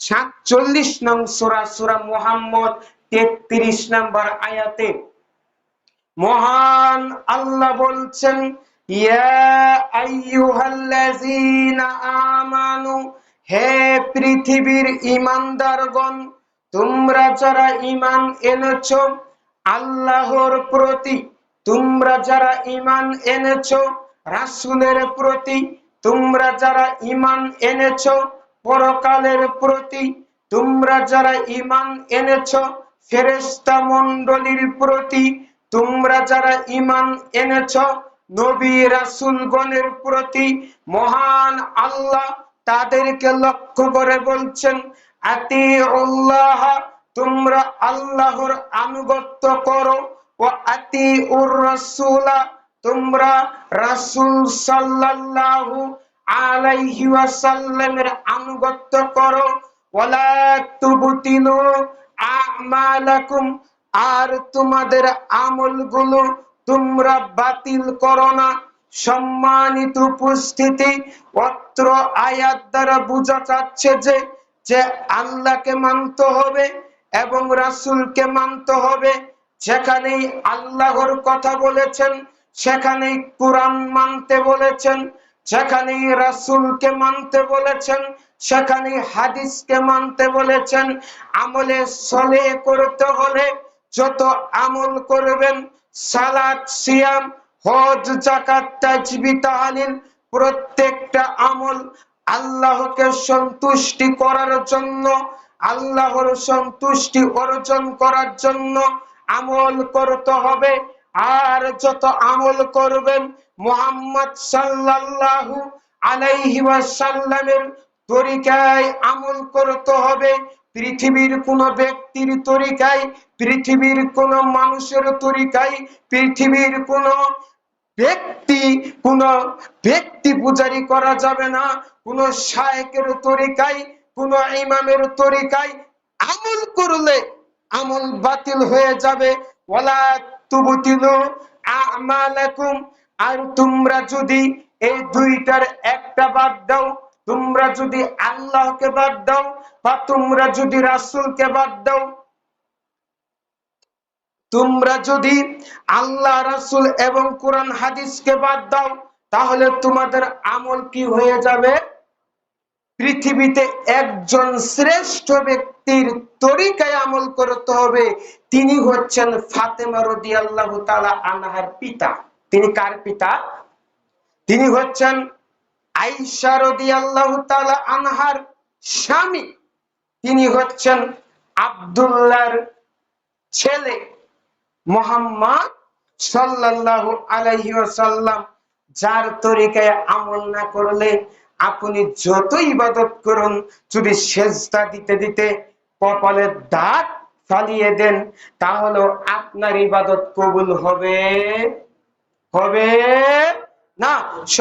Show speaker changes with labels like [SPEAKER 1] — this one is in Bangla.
[SPEAKER 1] সাতচল্লিশ নং সুরা সুরা মোহাম্মদ, তেত্রিশ নম্বর আয়াতে মহান আল্লাহ বলছেন আমানু, হে পৃথিবীর ঈমানদারগণ তোমরা যারা ঈমান এনেছো, আল্লাহর প্রতি, তোমরা যারা ইমান এনেছ, রাসূলের প্রতি, তোমরা যারা ঈমান এনেছো পরকালের প্রতি তোমরা যারা ঈমান এনেছো, ফেরেশতা মণ্ডলীর প্রতি তোমরা যারা ঈমান এনেছো, নবী রাসূলগণের প্রতি মহান আল্লাহ তাদেরকে লক্ষ্য করে বলছেন তোমরা আল্লাহর আনুগত্য করো, ও আতিউর রাসূলা, তোমরা রাসুল সাল্লাল্লাহু আলাইহি ওয়াসাল্লামের আনুগত্য করো। আমালাকুম, আর তোমাদের আমলগুলো তোমরা বাতিল করো না। সম্মানিত উপস্থিতি, অত্র আয়াত দ্বারা বোঝা যাচ্ছে যে যে আল্লাহকে মানতে হবে এবং রাসূলকে মানতে হবে। যেখানেই আল্লাহর কথা বলেছেন, সেখানেই কোরআন মানতে বলেছেন, যেখানেই রাসূলকে মানতে বলেছেন সেখানে হাদিসকে মানতে বলেছেন, আমলে সলে করতে হলে যত আমল করবেন, সালাত, সিয়াম, হজ জাকাত তাজবি, তাহলিল, প্রত্যেকটা আমল আল্লাহকে সন্তুষ্টি করার জন্য, আল্লাহর সন্তুষ্টি অর্জন করার জন্য আমল করতে হবে। আর যত আমল করবেন, মোহাম্মদ সাল্লাল্লাহু আলাইহি ওয়াসাল্লামের তরিকায় আমল করতে হবে। পৃথিবীর কোন ব্যক্তির তরিকায়, পৃথিবীর কোন মানুষের তরিকায়, পৃথিবীর কোন ব্যক্তি কোন ব্যক্তি পূজারি করা যাবে না। কোন শায়কের তরিকায়, কোন ইমামের তরিকায় আমল করলে আমল বাতিল হয়ে যাবে। ওয়ালা তুবতিলু আমালাকুম, আর তোমরা যদি এই দুইটার একটা বাদ দাও তোমরা যদি আল্লাহকে বাদ দাও বা তোমরা যদি রাসূলকে বাদ দাও, তোমরা যদি আল্লাহ, রাসূল এবং কোরআন হাদিসকে বাদ দাও, তাহলে তোমাদের আমল কি হয়ে যাবে? পৃথিবীতে একজন শ্রেষ্ঠ ব্যক্তির তরিকায় আমল করতে হবে। তিনি হচ্ছেন ফাতেমা রাদিয়াল্লাহু তাআলা আনহার পিতা। তিনি কার পিতা? তিনি হচ্ছেন আইসা রাদিয়াল্লাহু তাআলা আনহার স্বামী। তিনি হচ্ছেন আব্দুল্লাহর ছেলে মোহাম্মদ সাল্লাল্লাহু আলাইহি ওয়াসাল্লাম, যার তরিকায় আমল না করলে আপনি যত ইবাদত করুন, যদি সেজদা দিতে দিতে কপালের দাঁত ফালিয়ে দেন তাহলে আপনার ইবাদত কবুল হবে। হবে না।